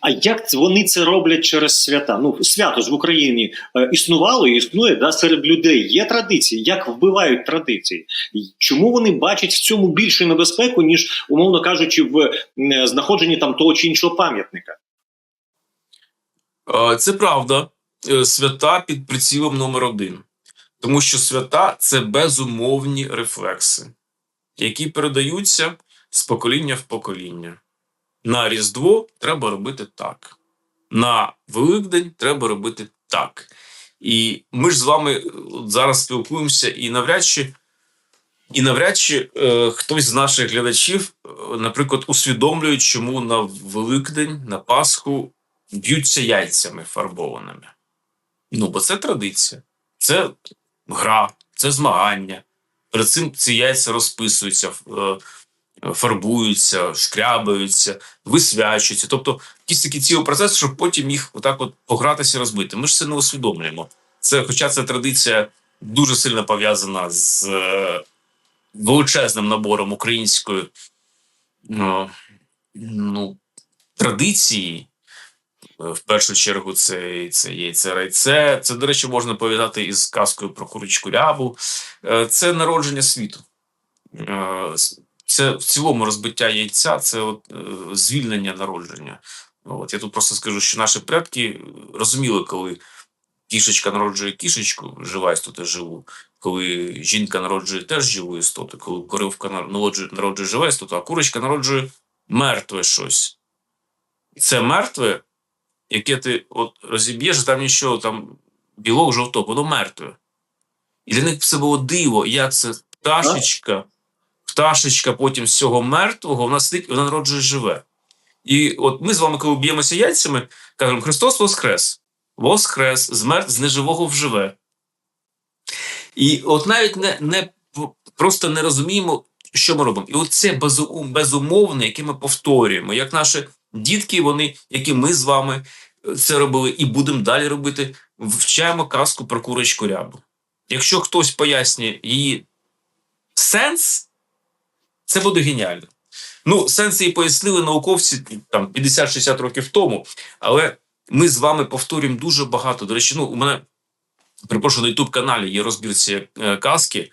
А як вони це роблять через свята? Ну свято ж в Україні е, існувало і існує да, серед людей. Є традиції. Як вбивають традиції? Чому вони бачать в цьому більше небезпеку, ніж умовно кажучи, в е, знаходженні там того чи іншого пам'ятника? Е, Це правда. Свята під прицілом номер один. Тому що свята це безумовні рефлекси, які передаються з покоління в покоління. На Різдво треба робити так. На Великдень треба робити так. І ми ж з вами зараз спілкуємося, і навряд чи, і навряд чи е, хтось з наших глядачів, е, наприклад, усвідомлює, чому на Великдень, на Пасху б'ються яйцями фарбованими. Ну, бо це традиція, це гра, це змагання. Перед цим ці яйця розписуються, е, фарбуються, шкрябаються, висвячуються. Тобто якийсь такий цілий процес, щоб потім їх отак от погратися розбити. Ми ж це не усвідомлюємо. Це, хоча ця традиція дуже сильно пов'язана з е, величезним набором української ну, ну, традиції. Е, В першу чергу, це, це яйце райце. Це, до речі, можна пов'язати із казкою про курочку рябу. Е, Це народження світу. Е, Це в цілому розбиття яйця, це от, е, звільнення народження. От я тут просто скажу, що наші предки розуміли, коли кішечка народжує кішечку, жива істота живу, коли жінка народжує теж живу істоту, коли коровка народжує, народжує живе істоту, а курочка народжує мертве щось. І це мертве, яке ти от розіб'єш, там нічого, там білок, жовток, воно мертве. І для них це було диво, як це пташечка, пташечка потім з цього мертвого, вона сидить, вона народжує живе. І от ми з вами, коли б'ємося яйцями, кажемо: Христос Воскрес! Воскрес, з мертв з неживого вживе. І от навіть не, не просто не розуміємо, що ми робимо. І от це безум, безумовне, яке ми повторюємо, як наші дітки, вони, які ми з вами е, це робили і будемо далі робити, вчаємо казку про курочку рябу. Якщо хтось пояснює її сенс, це буде геніально. Ну, сенс її пояснили науковці там 50-60 років тому, але ми з вами повторюємо дуже багато. До речі, ну, у мене припрошую на youtube каналі є розбір цієї е, казки.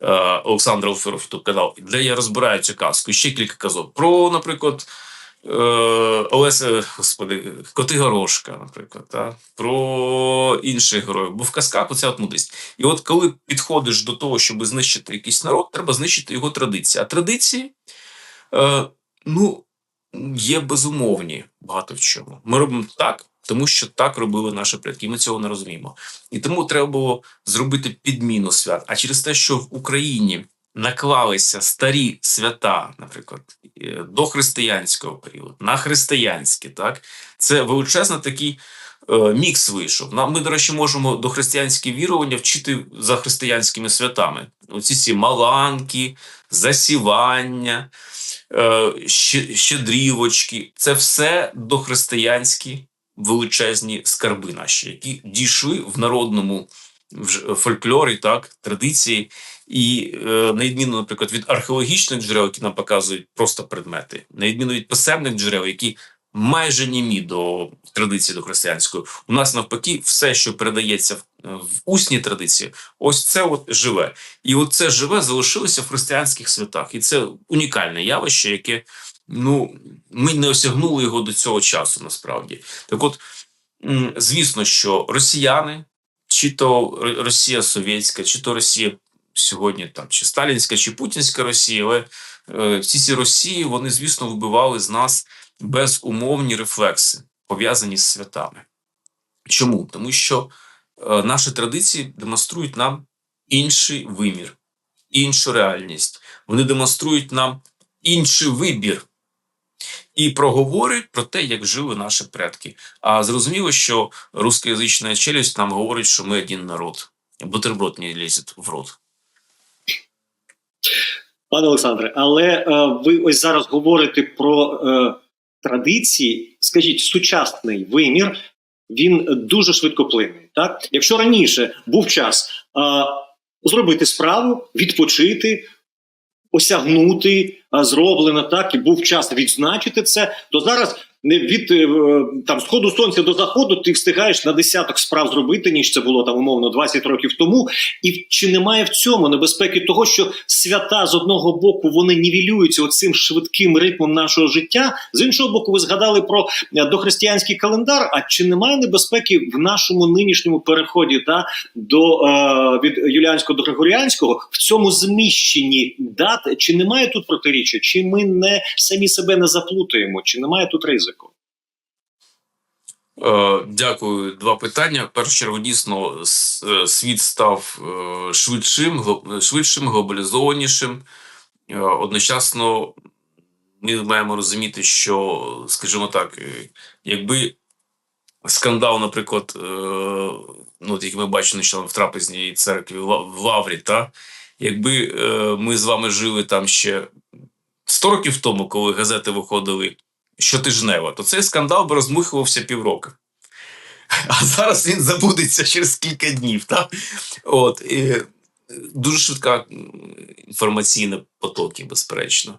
е, Олександра Оферов youtube канал, де я розбираю цю казку. Ще кілька казок. Про, наприклад, Олеся, господи, Коти Горошка, наприклад, та? про інших героїв. Бо в казках оця от мудрість. І от коли підходиш до того, щоб знищити якийсь народ, треба знищити його традиції. А традиції, е, ну, є безумовні багато в чому. Ми робимо так, тому що так робили наші предки. Ми цього не розуміємо. І тому треба було зробити підміну свят. А через те, що в Україні наклалися старі свята, наприклад, до християнського періоду, на християнські, так це величезний такий. е, Мікс вийшов. Ми, до речі, можемо до християнські вірування вчити за християнськими святами. Оці ці маланки, засівання, е, щедрівочки це все дохристиянські величезні скарби наші, які дійшли в народному фольклорі, так, традиції. І е, на відміну, наприклад, від археологічних джерел, які нам показують просто предмети, на відміну від писемних джерел, які майже німі до традиції до християнської, у нас навпаки, все, що передається в, в усній традиції, ось це от живе. І от це живе залишилося в християнських святах. І це унікальне явище, яке ну ми не осягнули його до цього часу. Насправді, так, от звісно, що росіяни, чи то Росія Совєтська, чи то Росія сьогодні там чи Сталінська, чи Путінська Росія, але е, всі ці Росії вони, звісно, вибивали з нас безумовні рефлекси, пов'язані з святами. Чому? Тому що е, наші традиції демонструють нам інший вимір, іншу реальність. Вони демонструють нам інший вибір і проговорюють про те, як жили наші предки. А зрозуміло, що рускоязична челюсть нам говорить, що ми один народ. Бутерброд не лізет в рот. Пане Олександре, але е, ви ось зараз говорите про е, традиції. Скажіть, сучасний вимір він дуже швидкоплинний. Так, якщо раніше був час е, зробити справу, відпочити, осягнути е, зроблено так, і був час відзначити це, то зараз Не від е, там сходу сонця до заходу ти встигаєш на десяток справ зробити, ніж це було там умовно 20 років тому. І чи немає в цьому небезпеки того, що свята з одного боку вони нівелюються оцим швидким ритмом нашого життя? З іншого боку, ви згадали про е, дохристиянський календар. А чи немає небезпеки в нашому нинішньому переході да, до е, від юліанського до григоріанського в цьому зміщенні дат? Чи немає тут протиріччя? Чи ми не самі себе не заплутаємо? Чи немає тут ризику? Е, Дякую. Два питання. В чергу, дійсно, е, світ став е, швидшим, швидшим, глобалізованішим. Одночасно ми маємо розуміти, що, скажімо так, якби скандал, наприклад, ну, от як ми бачимо нещодавно в трапезній церкві в Лаврі, та, якби ми з вами жили там ще 100 років тому, коли газети виходили щотижнево, то цей скандал би розмухувався півроку. А зараз він забудеться через кілька днів. Так? От, і е, дуже швидка інформаційна потоки, безперечно.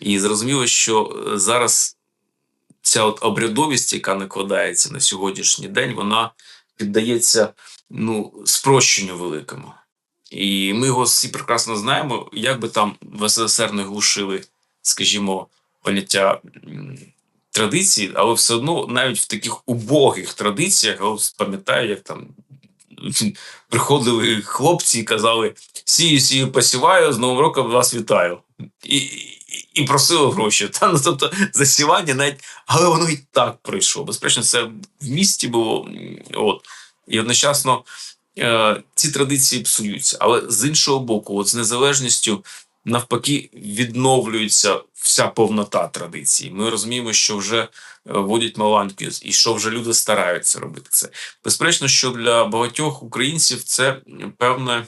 І зрозуміло, що е, зараз ця от обрядовість, яка накладається на сьогоднішній день, вона піддається ну, спрощенню великому. І ми його всі прекрасно знаємо, як би там в СССР не глушили, скажімо, поняття традиції, але все одно навіть в таких убогих традиціях, я пам'ятаю, як там приходили хлопці і казали: сію, сію, посіваю, з Новим роком вас вітаю. І, і, і просили гроші. Та, ну, тобто засівання навіть, але воно і так пройшло. Безперечно, це в місті було. От. І одночасно е, ці традиції псуються. Але з іншого боку, от з незалежністю навпаки відновлюється вся повнота традицій. Ми розуміємо, що вже водять маланки, і що вже люди стараються робити це. Безперечно, що для багатьох українців це певна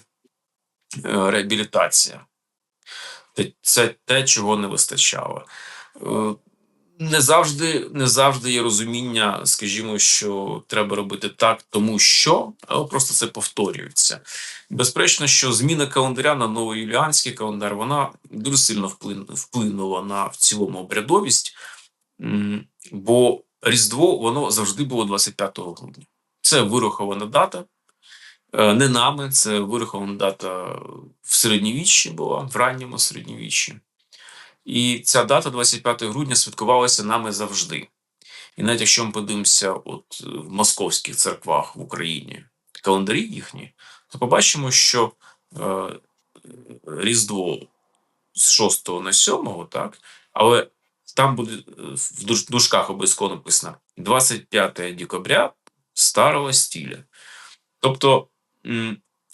е, реабілітація. Це те, чого не вистачало. Не завжди, не завжди є розуміння, скажімо, що треба робити так, тому що, просто це повторюється. Безперечно, що зміна календаря на новий юліанський календар вона дуже сильно вплинула на в цілому обрядовість, бо Різдво воно завжди було 25 грудня. Це вирахована дата. Е, Не нами, це вирахована дата в середньовіччі була, в ранньому середньовіччі. І ця дата, 25 грудня, святкувалася нами завжди. І навіть якщо ми подивимося от в московських церквах в Україні календарі їхні, то побачимо, що е, Різдво з 6 на 7, так, але там буде в дужках обов'язково написано 25 декабря старого стиля. Тобто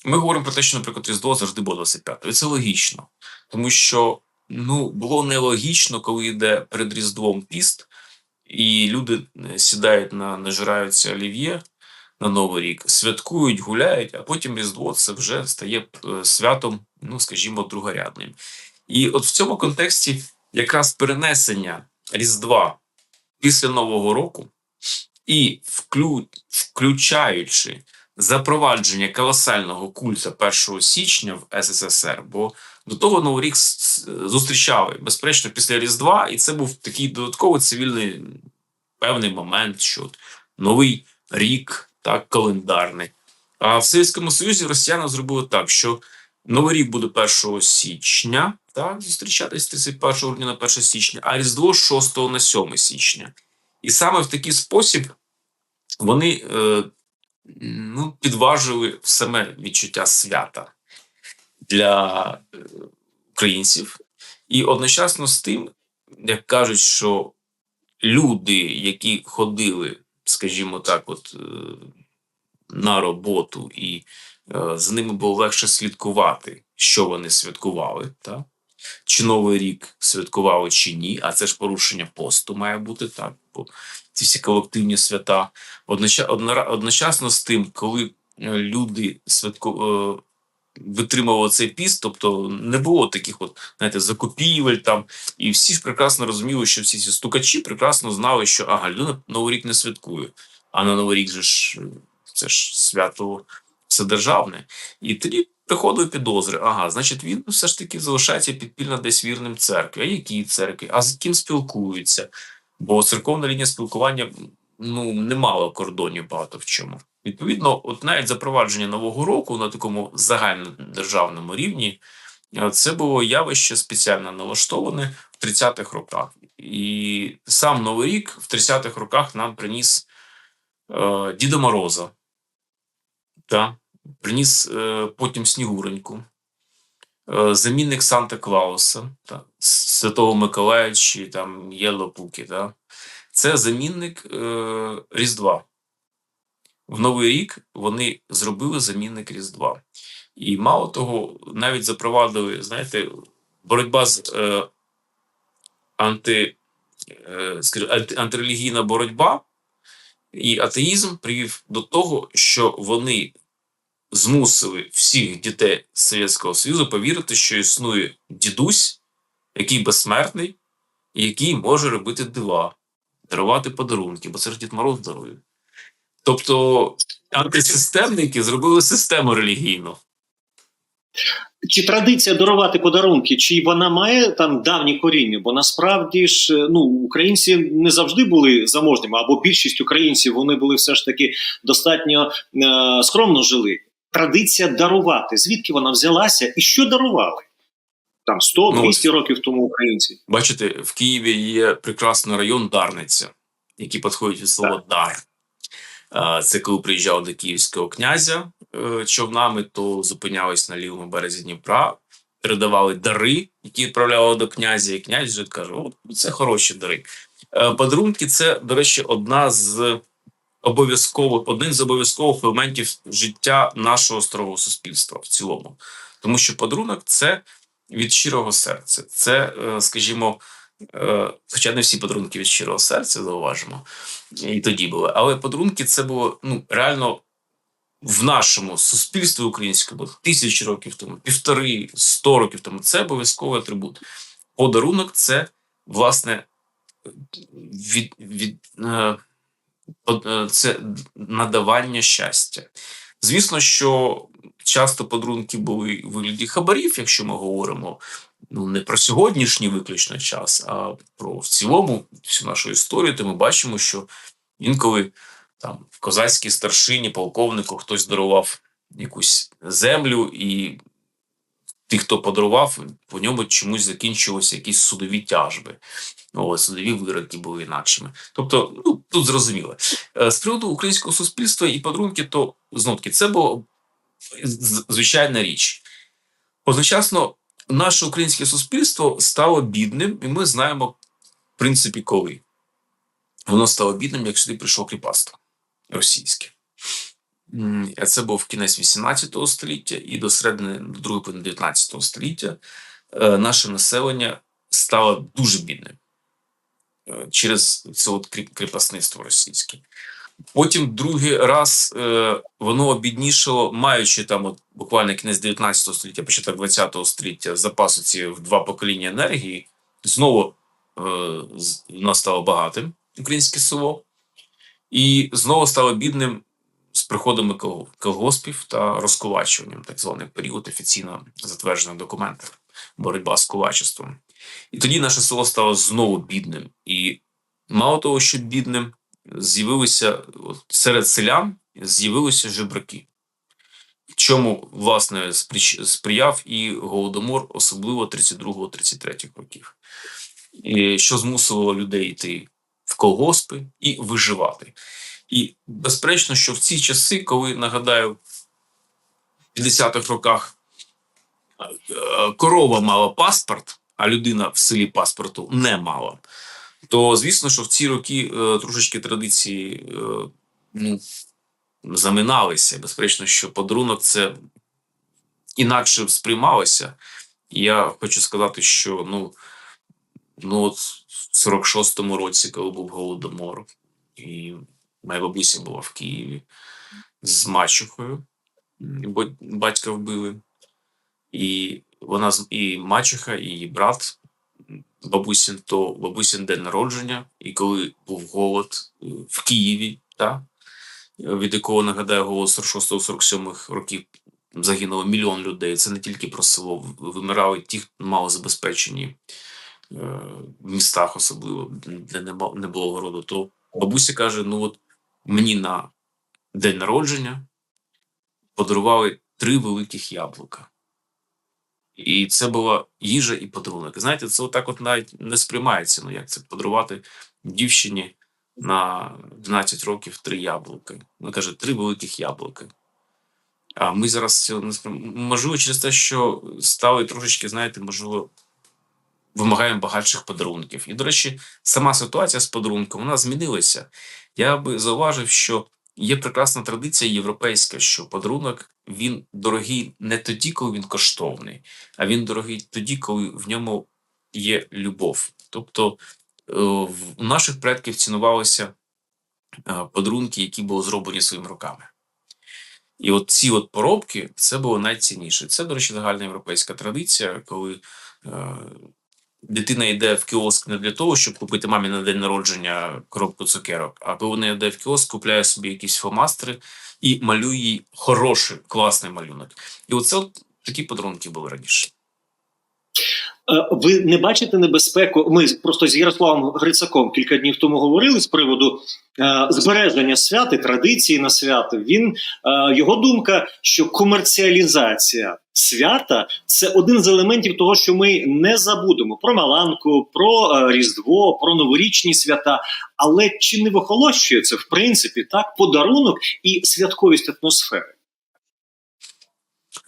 ми говоримо про те, що, наприклад, Різдво завжди було 25 І це логічно, тому що ну, було нелогічно, коли йде перед Різдвом піст, і люди е, сідають на нажираються олів'є на Новий рік, святкують, гуляють, а потім Різдво це вже стає е, святом, ну скажімо, другорядним. І от в цьому контексті якраз перенесення Різдва після Нового року і вклю, включаючи запровадження колосального культу 1 січня в СССР, бо до того Новий рік зустрічали безперечно після Різдва, і це був такий додатковий цивільний певний момент, що новий рік, так, календарний. А в Совєтському Союзі росіяни зробили так, що Новий рік буде 1 січня, так, зустрічатись 31 грудня на 1 січня, а Різдво 6 на 7 січня. І саме в такий спосіб вони е, ну, підважили саме відчуття свята для е, українців. І одночасно з тим, як кажуть, що люди, які ходили, скажімо так, от е, на роботу, і е, з ними було легше слідкувати, що вони святкували, так? чи Новий рік святкували, чи ні, а це ж порушення посту має бути так. Бо ці всі колективні свята. Одноча- Одночасно з тим, коли е, люди святку, е, витримували цей піст, тобто не було таких от, знаєте, закупівель там, і всі ж прекрасно розуміли, що всі ці стукачі прекрасно знали, що ага, людина Новий рік не святкує, а на Новий рік же ж це ж свято вседержавне. І тоді приходили підозри. Ага, значить, він все ж таки залишається підпільно десь вірним церкві. А які церкві? А з ким спілкуються? Бо церковна лінія спілкування ну, не мала кордонів багато в чому. Відповідно, от навіть запровадження нового року на такому загальнодержавному рівні е, це було явище спеціально налаштоване в 30-х роках. І сам Новий рік в 30-х роках нам приніс е, Діда Мороза, та, приніс е, потім Снігуреньку, замінник Санта Клауса, Святого Миколая чи там Єлопуки. Та. Це замінник е, Різдва. В Новий рік вони зробили замінник Різдва. І мало того, навіть запровадили, знаєте, боротьба з е, анти, е, анти, антирелігійна боротьба і атеїзм привів до того, що вони змусили всіх дітей Совєтського Союзу повірити, що існує дідусь, який безсмертний, і який може робити дива, дарувати подарунки, бо це ж Дід Мороз дарує. Тобто антисистемники зробили систему релігійну. Чи традиція дарувати подарунки, чи вона має там давні коріння? Бо насправді ж е, ну українці не завжди були заможніми, або більшість українців вони були все ж таки достатньо е, скромно жили. Традиція дарувати. Звідки вона взялася і що дарували? Там 100-200 Ну, років тому українці. Бачите, в Києві є прекрасний район Дарниця, який підходить від слова дар. Це коли приїжджав до київського князя е, човнами, то зупинялись на лівому березі Дніпра, передавали дари, які відправляли до князя, і князь вже каже: О, це хороші дари. Е, Подарунки це, до речі, одна з обов'язкових, один з обов'язкових елементів життя нашого старого суспільства в цілому. Тому що подарунок це від щирого серця. Це, е, скажімо, е, хоча не всі подарунки від щирого серця, зауважимо, і тоді були. Але подарунки це було ну, реально в нашому суспільстві українському тисячі років тому, півтори, сто років тому. Це обов'язковий атрибут. Подарунок це, власне, від, від, е, це надавання щастя. Звісно, що часто подарунки були у вигляді хабарів, якщо ми говоримо ну не про сьогоднішній виключно час, а про в цілому всю нашу історію, то ми бачимо, що інколи там в козацькій старшині, полковнику хтось дарував якусь землю, і ті, хто подарував, по ньому чомусь закінчилися якісь судові тяжби. О, судові вироки були інакшими. Тобто, ну тут зрозуміло. Е, З приводу українського суспільства і подарунки, то знов таки це було звичайна річ. Одночасно, наше українське суспільство стало бідним, і ми знаємо, в принципі, коли. Воно стало бідним, як сюди прийшло кріпацтво російське. Це був кінець 18 століття і до середини до другої половини 19 століття е, наше населення стало дуже бідним через це от кріпосництво російське. Потім другий раз е, воно обіднішало, маючи там от буквально кінець 19 століття, початок 20 століття запасу ці в два покоління енергії. Знову е, воно стало багатим українське село, і знову стало бідним з приходами колгоспів та розкулачуванням, так званий період офіційно затверджених документах, боротьба з кулачеством. І тоді наше село стало знову бідним. І мало того, що бідним, з'явилися серед селян з'явилися жебраки. Чому, власне, сприяв і голодомор, особливо 32-33 років, що змусило людей йти в колгоспи і виживати. І безперечно, що в ці часи, коли нагадаю, в 50-х роках е, корова мала паспорт, а людина в селі паспорту не мала, то звісно, що в ці роки е, трошечки традиції е, ну, заминалися. Безперечно, що подарунок це інакше сприймалося. Я хочу сказати, що ну, ну от в 46-му році, коли був голодомор, і моя бабуся була в Києві з мачухою, бо батька вбили. І вона і мачуха, і її брат бабусін, то бабусін день народження, і коли був голод е, в Києві, та, від якого нагадаю, голод 46-47 років загинуло мільйон людей. Це не тільки про село, вимирали ті, хто малозабезпечені в містах, особливо де не було городу, то бабуся каже: ну от мені на день народження подарували три великих яблука. І це була їжа і подарунок. Знаєте, це отак от навіть не сприймається. Ну як це подарувати дівчині на 12 років три яблука. Вона каже, три великих яблука. А ми зараз цього не сприймаємо. Можливо, через те, що стали трошечки, знаєте, можливо, вимагаємо багатших подарунків. І, до речі, сама ситуація з подарунком вона змінилася. Я би зауважив, що є прекрасна традиція європейська, що подарунок він дорогий не тоді, коли він коштовний, а він дорогий тоді, коли в ньому є любов. Тобто е, у наших предків цінувалися е, подарунки, які були зроблені своїми руками. І от ці от поробки це було найцінніше. Це, до речі, загальна європейська традиція, коли е, дитина йде в кіоск не для того, щоб купити мамі на день народження коробку цукерок, а коли вона йде в кіоск, купляє собі якісь фломастери і малює їй хороший, класний малюнок. І оце от такі подарунки були раніше. Е, Ви не бачите небезпеку? Ми просто з Ярославом Грицаком кілька днів тому говорили з приводу е, збереження свят і традиції на свято. Він е, його думка, що комерціалізація свята це один з елементів того, що ми не забудемо про Маланку, про Різдво, про новорічні свята. Але чи не вихолощує це в принципі так подарунок і святковість атмосфери?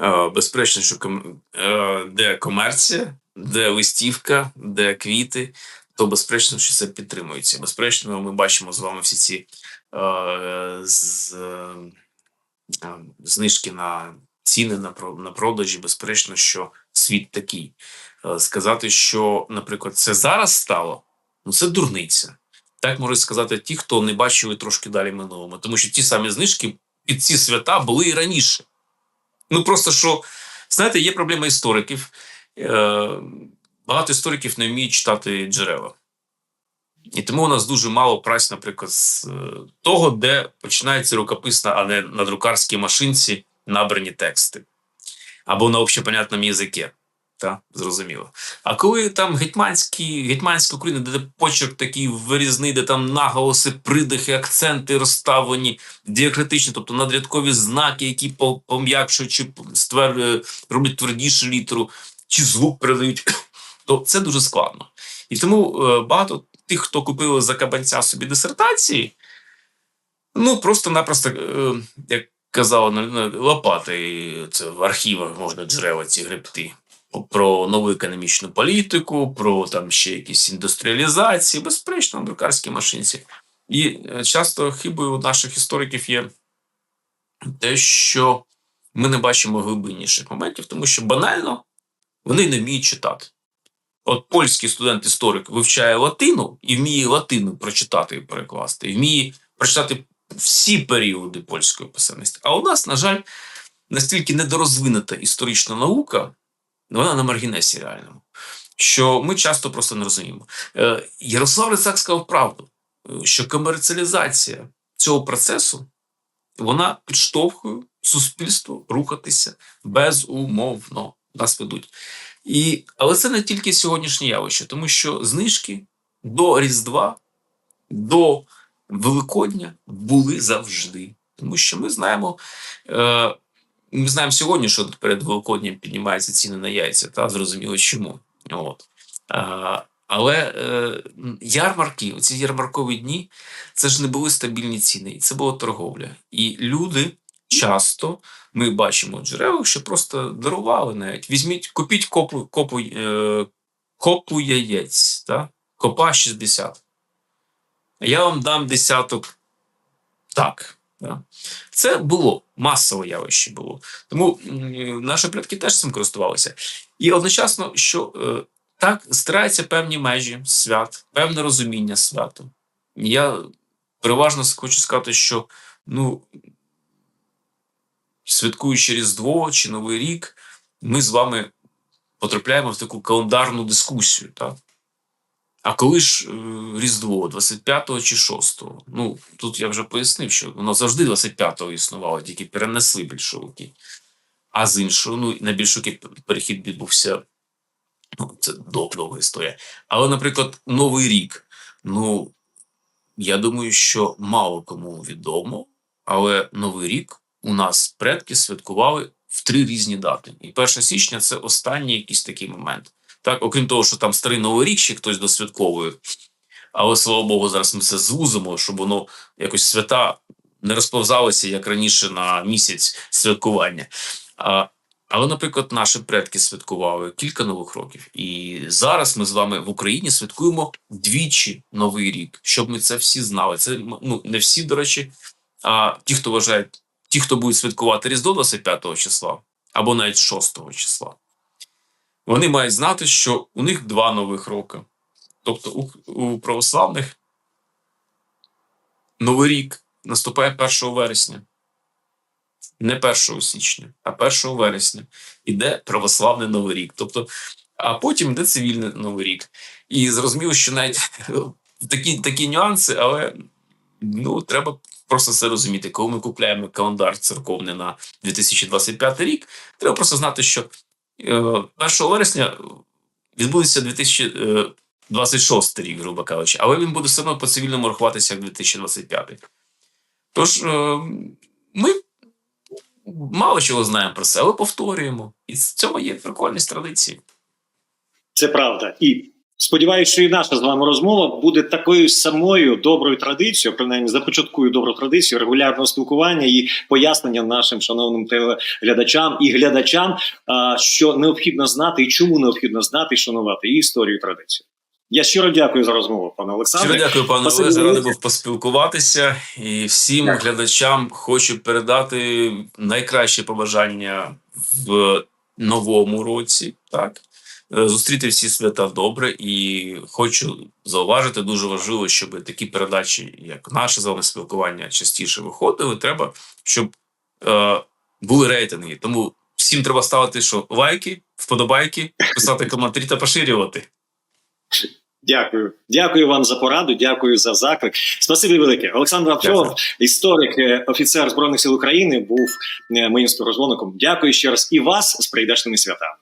Е, Безперечно, що ком... е, де комерція, де листівка, де квіти, то безперечно, що це підтримується. Безперечно, ми бачимо з вами всі ці е, з, е, знижки на ціни на, на продажі. Безперечно, що світ такий. Е, Сказати, що, наприклад, це зараз стало, ну це дурниця. Так можуть сказати ті, хто не бачили трошки далі минулому, тому що ті самі знижки під ці свята були і раніше. Ну просто що, знаєте, є проблема істориків. Е, багато істориків не вміють читати джерела. І тому у нас дуже мало праць, наприклад, з е, того, де починається рукописна, а не на друкарській машинці набрані тексти. Або на общепонятному язикі. Та, зрозуміло. А коли там гетьманські, гетьманська Україна, де почерк такий вирізний, де там наголоси, придихи, акценти розставлені, діакритичні, тобто надрядкові знаки, які пом'якшують чи ствер... е, роблять твердішу літеру, чи звук передають, то це дуже складно. І тому е, багато тих, хто купили за кабанця собі дисертації, ну просто-напросто, е, як казала лопати це в архівах можна джерела ці гребти. Про нову економічну політику, про там ще якісь індустріалізації, безперечно, на друкарській машинці. І е, часто хибою наших істориків є те, що ми не бачимо глибинніших моментів, тому що банально вони не вміють читати. От польський студент-історик вивчає латину і вміє латину прочитати і перекласти, і вміє прочитати всі періоди польської писемності. А у нас, на жаль, настільки недорозвинута історична наука, вона на маргінесі реальному, що ми часто просто не розуміємо. Е, Ярослав Рицак сказав правду, е, що комерціалізація цього процесу вона підштовхує суспільство рухатися безумовно. Нас ведуть. І, але це не тільки сьогоднішнє явище, тому що знижки до Різдва, до Великодня були завжди. Тому що ми знаємо, е, ми знаємо сьогодні, що перед Великоднем піднімаються ціни на яйця, та зрозуміло чому. От. Е, але е, ярмарки, оці ярмаркові дні, це ж не були стабільні ціни, і це була торговля. І люди часто ми бачимо в джерелах, що просто дарували навіть. Візьміть, купіть копу, копу, е, копу яєць, та? копа 60. Я вам дам десяток так. Це було масове явище було. Тому наші предки теж цим користувалися. І одночасно, що е, так стираються певні межі свят, певне розуміння святу. Я переважно хочу сказати, що ну, святкуючи Різдво чи Новий рік, ми з вами потрапляємо в таку календарну дискусію. Так? А коли ж е, Різдво, 25-го чи 6-го? Ну, тут я вже пояснив, що воно завжди 25-го існувало, тільки перенесли більшовики. А з іншого, ну, на більшовики перехід відбувся Ну, це довга історія. Але, наприклад, Новий рік. Ну, я думаю, що мало кому відомо, але Новий рік у нас предки святкували в три різні дати. І 1 січня це останній якийсь такий момент. Так, окрім того, що там старий Новий хтось досвятковує. Але слава Богу, зараз ми це звузимо, щоб воно якось свята не розповзалося, як раніше на місяць святкування. А, але, наприклад, наші предки святкували кілька нових років. І зараз ми з вами в Україні святкуємо двічі новий рік, щоб ми це всі знали. Це ну не всі, до речі, а ті, хто вважають, ті, хто будуть святкувати Різдво 25 числа або навіть 6 числа, вони мають знати, що у них два нових роки. Тобто у, у православних Новий рік наступає 1 вересня. Не 1 січня, а 1 вересня іде православний Новий рік. Тобто, а потім йде цивільний Новий рік. І зрозуміло, що навіть такі, такі нюанси, але ну, треба просто це розуміти. Коли ми купляємо календар церковний на 2025 рік, треба просто знати, що 1 вересня відбудеться 2026 рік, грубо кажучи, але він буде все одно по цивільному рахуватися як 2025. Tож е, ми мало чого знаємо про це, але повторюємо. І в цьому є прикольність традиції. Це правда. І сподіваюся, що і наша з вами розмова буде такою самою доброю традицією, принаймні започаткую добру традицію регулярного спілкування і пояснення нашим шановним телеглядачам і глядачам, а, що необхідно знати і чому необхідно знати і шанувати і історію і традицію. Я щиро дякую за розмову, пане Щиро дякую, пане Олеже. Радий був поспілкуватися. І всім Дякую. глядачам хочу передати найкращі побажання в новому році. Так зустріти всі свята добре, і хочу зауважити дуже важливо, щоб такі передачі, як наше з вами спілкування, частіше виходили. Треба, щоб е, були рейтинги. Тому всім треба ставити що лайки, вподобайки, писати коментарі та поширювати. Дякую, дякую вам за пораду. Дякую за заклик. Спасибі велике. Олександр Авчов, історик, е, офіцер збройних сил України, був е, моїм співрозмовником. Дякую ще раз і вас з прийдешними святами.